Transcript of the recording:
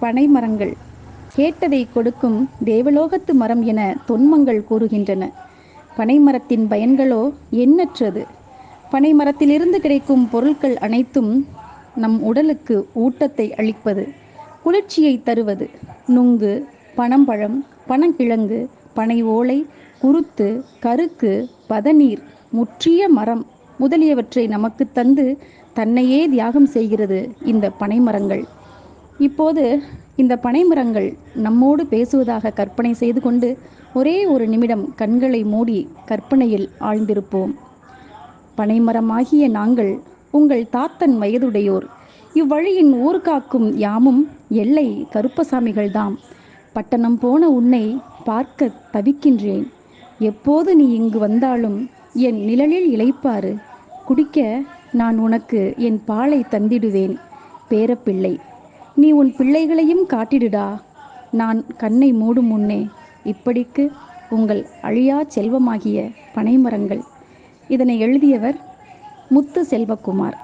பனை மரங்கள் கேட்டதை கொடுக்கும் தேவலோகத்து மரம் என தொன்மங்கள் கூறுகின்றன. பனைமரத்தின் பயன்களோ எண்ணற்றது. பனைமரத்திலிருந்து கிடைக்கும் பொருட்கள் அனைத்தும் நம் உடலுக்கு ஊட்டத்தை அளிப்பது குளிர்ச்சியை தருவது. நுங்கு பனம்பழம் பனங்கிழங்கு பனை ஓலை குருத்து கருக்கு பதநீர் முற்றிய மரம் முதலியவற்றை நமக்கு தந்து தன்னையே தியாகம் செய்கிறது இந்த பனைமரங்கள். இப்போது இந்த பனைமரங்கள் நம்மோடு பேசுவதாக கற்பனை செய்து கொண்டு ஒரே ஒரு நிமிடம் கண்களை மூடி கற்பனையில் ஆழ்ந்திருப்போம். பனைமரமாகிய நாங்கள் உங்கள் தாத்தன் வயதுடையோர். இவ்வழியின் ஊர் காக்கும் யாமும் எல்லை கருப்பசாமிகள்தாம். பட்டணம் போன உன்னை பார்க்க தவிக்கின்றேன். எப்போது நீ இங்கு வந்தாலும் என் நிழலில் இளைப்பாறு. குடிக்க நான் உனக்கு என் பாலை தந்திடுவேன். பேரப்பிள்ளை நீ உன் பிள்ளைகளையும் காட்டிடுடா. நான் கண்ணை மூடும் முன்னே இப்படிக்கு உங்கள் அழியா செல்வமாகிய பனைமரங்கள். இதனை எழுதியவர் முத்து செல்வகுமார்.